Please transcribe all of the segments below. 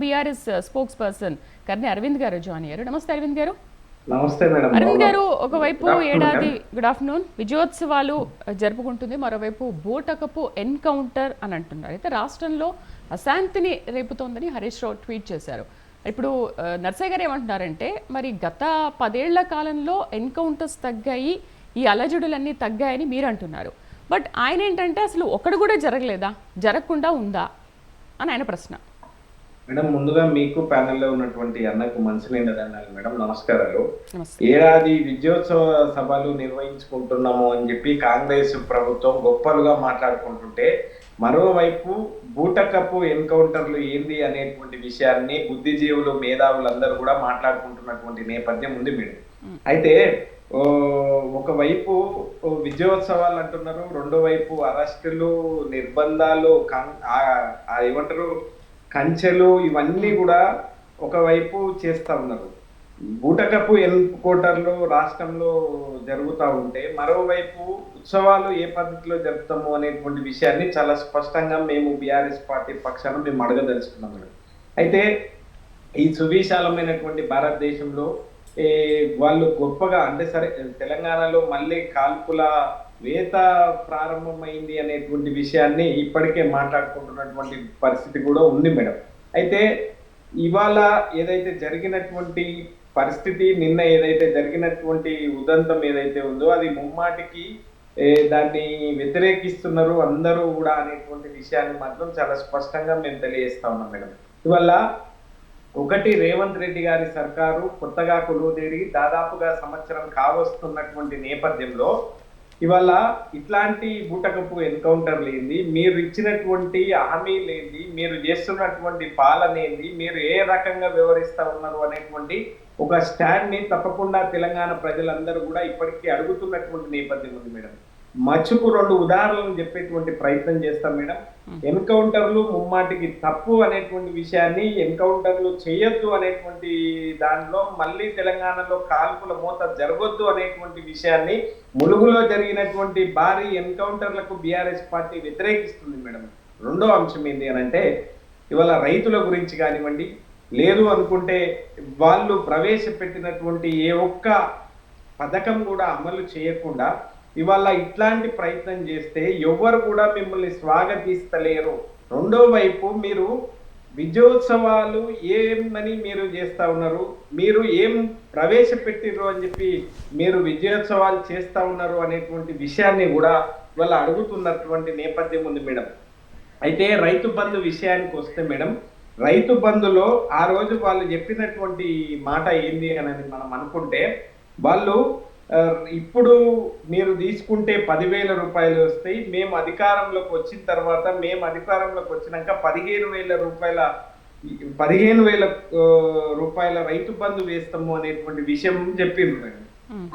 BRS spokesperson Karni Arvind గారు join అయ్యారు. నమస్తే అరవింద్ గారు. నమస్తే మేడం. అరవింద్ గారు ఒకవైపు ఏడాది. గుడ్ ఆఫ్టర్నూన్ విజయోత్సవాలు జరుపుకుంటుంది. మరోవైపు బూటకపు ఎన్కౌంటర్ అని అంటున్నారు. అయితే రాష్ట్రంలో అశాంతిని రేపుతోందని హరీష్ రావు ట్వీట్ చేశారు. ఇప్పుడు ఆ, నర్సయ్య గారు ఏమంటున్నారంటే మరి గత పదేళ్ళ కాలంలో ఎన్కౌంటర్స్ తగ్గాయి ఈ అలజడులన్నీ తగ్గాయని మీరు అంటున్నారు. బట్ ఆయన ఏంటంటే అసలు ఒకడు కూడా జరగలేదా? జరగకుండా ఉందా? అని ఆయన ప్రశ్న. మేడం ముందుగా మీకు ప్యానెల్లో ఉన్నటువంటి అన్నకు మనసు నిండదన్నాను మేడం నమస్కారాలు. ఏడాది విజయోత్సవ సభలు నిర్వహించుకుంటున్నాము అని చెప్పి కాంగ్రెస్ ప్రభుత్వం గొప్పలుగా మాట్లాడుకుంటుంటే మరోవైపు బూటకపు ఎన్కౌంటర్లు ఏంది అనేటువంటి విషయాన్ని బుద్ధిజీవులు మేధావులందరూ కూడా మాట్లాడుకుంటున్నటువంటి నేపథ్యం ఉంది మేడం. అయితే ఒకవైపు విజయోత్సవాలు అంటున్నారు రెండో వైపు అరెస్టులు నిర్బంధాలు ఏమంటారు కంచెలు ఇవన్నీ కూడా ఒకవైపు చేస్తా ఉన్నారు. బూటకపు ఎన్కౌంటర్లు రాష్ట్రంలో జరుగుతూ ఉంటే మరోవైపు ఉత్సవాలు ఏ పద్ధతిలో జరుపుతాము అనేటువంటి విషయాన్ని చాలా స్పష్టంగా మేము బీఆర్ఎస్ పార్టీ పక్షాన మేము అడగదలుచుకున్నాం అయితే ఈ సువిశాలమైనటువంటి భారతదేశంలో ఏ, వాళ్ళు గొప్పగా అంటే సరే తెలంగాణలో మళ్ళీ కాల్పుల వేత ప్రారంభమైంది అనేటువంటి విషయాన్ని ఇప్పటికే మాట్లాడుకుంటున్నటువంటి పరిస్థితి కూడా ఉంది మేడం. అయితే ఇవాళ ఏదైతే జరిగినటువంటి పరిస్థితి నిన్న ఏదైతే జరిగినటువంటి ఉదంతం ఏదైతే ఉందో అది ముమ్మాటికి దాన్ని వ్యతిరేకిస్తున్నారు అందరూ కూడా అనేటువంటి విషయాన్ని మాత్రం చాలా స్పష్టంగా మేము తెలియజేస్తా ఉన్నాం మేడం. ఇవల్ల ఒకటి రేవంత్ రెడ్డి గారి సర్కారు కొత్తగా కొలువుదేరి దాదాపుగా సంవత్సరం కావస్తున్నటువంటి నేపథ్యంలో ఇవాళ ఇట్లాంటి బూటకపు ఎన్కౌంటర్లు ఏంది మీరు ఇచ్చినటువంటి హామీలు ఏంది మీరు చేస్తున్నటువంటి పాలన ఏంది మీరు ఏ రకంగా వివరిస్తా ఉన్నారు అనేటువంటి ఒక స్టాండ్ని తప్పకుండా తెలంగాణ ప్రజలందరూ కూడా ఇప్పటికీ అడుగుతున్నటువంటి నేపథ్యం ఉంది మేడం. మచ్చుకు రెండు ఉదాహరణలు చెప్పేటువంటి ప్రయత్నం చేస్తాం మేడం. ఎన్కౌంటర్లు ముమ్మాటికి తప్పు అనేటువంటి విషయాన్ని ఎన్కౌంటర్లు చేయొద్దు అనేటువంటి దానిలో మళ్ళీ తెలంగాణలో కాల్పుల మూత జరగొద్దు అనేటువంటి విషయాన్ని ములుగులో జరిగినటువంటి భారీ ఎన్కౌంటర్లకు బీఆర్ఎస్ పార్టీ వ్యతిరేకిస్తుంది మేడం. రెండో అంశం ఏంటి అని అంటే ఇవాళ రైతుల గురించి కానివ్వండి లేదు అనుకుంటే వాళ్ళు ప్రవేశపెట్టినటువంటి ఏ ఒక్క పథకం కూడా అమలు చేయకుండా ఇవాళ ఇట్లాంటి ప్రయత్నం చేస్తే ఎవ్వరు కూడా మిమ్మల్ని స్వాగతిస్తలేరు. రెండో వైపు మీరు విజయోత్సవాలు ఏమని మీరు చేస్తా ఉన్నారు? మీరు ఏం ప్రవేశపెట్టిర్రు అని చెప్పి మీరు విజయోత్సవాలు చేస్తా ఉన్నారు అనేటువంటి విషయాన్ని కూడా ఇవాళ అడుగుతున్నటువంటి నేపథ్యం ఉంది మేడం. అయితే రైతు బంధు విషయానికి వస్తే మేడం రైతు బంధులో ఆ రోజు వాళ్ళు చెప్పినటువంటి మాట ఏంది అని మనం అనుకుంటే వాళ్ళు ఇప్పుడు మీరు తీసుకుంటే పదివేల రూపాయలు వస్తాయి. మేము అధికారంలోకి వచ్చిన తర్వాత మేము అధికారంలోకి వచ్చినాక పదిహేను వేల రూపాయల పదిహేను వేల రూపాయల రైతు బంధు వేస్తాము అనేటువంటి విషయం చెప్పిండ్రు.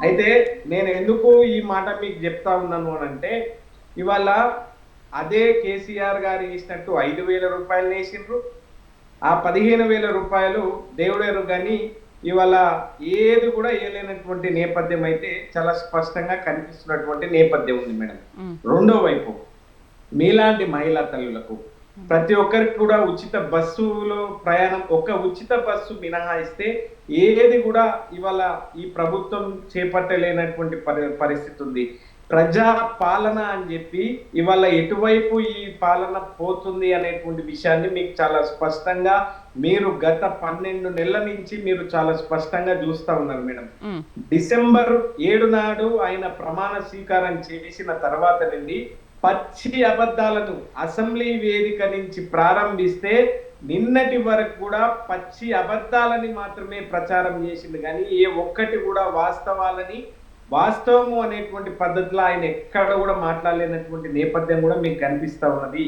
అయితే నేను ఎందుకు ఈ మాట మీకు చెప్తా ఉన్నాను అని అంటే ఇవాళ అదే కేసీఆర్ గారు వేసినట్టు ఐదు వేల రూపాయలు వేసిండ్రు. ఆ పదిహేను వేల రూపాయలు దేవుడేరు కానీ ఇవాళ ఏది కూడా వేయలేనటువంటి నేపథ్యం అయితే చాలా స్పష్టంగా కనిపిస్తున్నటువంటి నేపథ్యం ఉంది మేడం. రెండో వైపు మీలాంటి మహిళా తల్లులకు ప్రతి ఒక్కరికి కూడా ఉచిత బస్సులో ప్రయాణం ఒక ఉచిత బస్సు మినహాయిస్తే ఏది కూడా ఇవాళ ఈ ప్రభుత్వం చేపట్టలేనటువంటి పరి పరిస్థితి ఉంది. ప్రజా పాలన అని చెప్పి ఇవాళ ఎటువైపు ఈ పాలన పోతుంది అనేటువంటి విషయాన్ని మీకు చాలా స్పష్టంగా మీరు గత పన్నెండు నెలల నుంచి మీరు చాలా స్పష్టంగా చూస్తా ఉన్నారు మేడం. డిసెంబర్ ఏడు నాడు ఆయన ప్రమాణ స్వీకారం చేసిన తర్వాత నుండి పచ్చి అబద్ధాలను అసెంబ్లీ వేదిక నుంచి ప్రారంభిస్తే నిన్నటి వరకు కూడా పచ్చి అబద్ధాలని మాత్రమే ప్రచారం చేసింది కానీ ఏ ఒక్కటి కూడా వాస్తవాలని వాస్తవము అనేటువంటి పద్ధతిలో ఆయన ఎక్కడ కూడా మాట్లాడలేనటువంటి నేపథ్యం కూడా మీకు కనిపిస్తా ఉన్నది.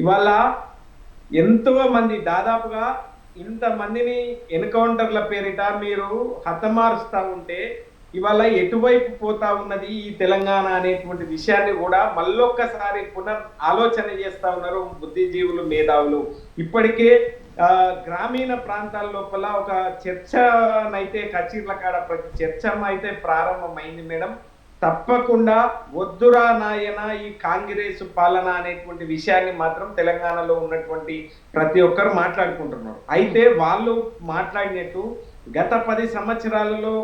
ఇవాళ ఎంతో మంది దాదాపుగా ఇంత మందిని ఎన్కౌంటర్ల పేరిట మీరు హతమారుస్తా ఉంటే ఇవాళ ఎటువైపు పోతా ఉన్నది ఈ తెలంగాణ అనేటువంటి విషయాన్ని కూడా మళ్ళొక్కసారి పునర్ ఆలోచన చేస్తా ఉన్నారు బుద్ధిజీవులు మేధావులు. ఇప్పటికే గ్రామీణ ప్రాంతాల లోపల ఒక చర్చనైతే కచీర్ల కాడ ప్రతి చర్చ అయితే ప్రారంభమైంది మేడం. తప్పకుండా వద్దురా నాయన ఈ కాంగ్రెస్ పాలన అనేటువంటి విషయాన్ని మాత్రం తెలంగాణలో ఉన్నటువంటి ప్రతి ఒక్కరు మాట్లాడుకుంటున్నారు. అయితే వాళ్ళు మాట్లాడినట్టు గత పది సంవత్సరాలలో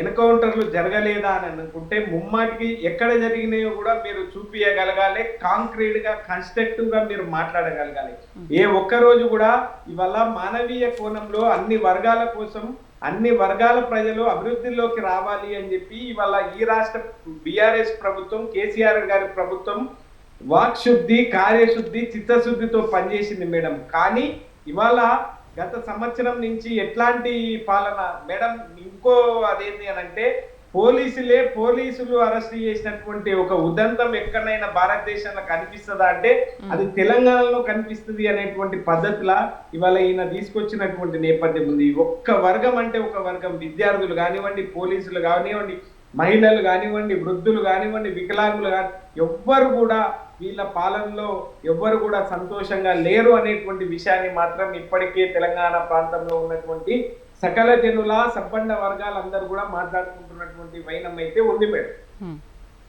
ఎన్కౌంటర్లు జరగలేదా అని అనుకుంటే ముమ్మాటికి ఎక్కడ జరిగినాయో కూడా మీరు చూపించగలగాలి కాంక్రీట్గా కన్స్ట్రక్టివ్గా మీరు మాట్లాడగలగాలి. ఏ ఒక్క రోజు కూడా ఇవాళ మానవీయ కోణంలో అన్ని వర్గాల కోసం అన్ని వర్గాల ప్రజలు అభివృద్ధిలోకి రావాలి అని చెప్పి ఇవాళ ఈ రాష్ట్ర బీఆర్ఎస్ ప్రభుత్వం కేసీఆర్ గారి ప్రభుత్వం వాక్శుద్ధి కార్యశుద్ధి చిత్తశుద్ధితో పనిచేసింది మేడం. కానీ ఇవాళ గత సంవత్సరం నుంచి ఎట్లాంటి పాలన? మేడం ఇంకో అదేంటి అని అంటే పోలీసులే పోలీసులు అరెస్ట్ చేసినటువంటి ఒక ఉదంతం ఎక్కడైనా భారతదేశంలో కనిపిస్తుందా అంటే అది తెలంగాణలో కనిపిస్తుంది అనేటువంటి పద్ధతిలా ఇవాళ ఈయన తీసుకొచ్చినటువంటి నేపథ్యం ఉంది. ఒక్క వర్గం అంటే ఒక వర్గం. విద్యార్థులు కానివ్వండి పోలీసులు కానివ్వండి మహిళలు కానివ్వండి వృద్ధులు కానివ్వండి వికలాంగులు కాని ఎవ్వరు కూడా వీళ్ళ పాలనలో ఎవ్వరు కూడా సంతోషంగా లేరు అనేటువంటి విషయాన్ని మాత్రం ఇప్పటికే తెలంగాణ ప్రాంతంలో ఉన్నటువంటి సకల జనుల సంపన్న వర్గాలందరూ కూడా మాట్లాడుకుంటున్నటువంటి వైనం అయితే ఉంది మేడం.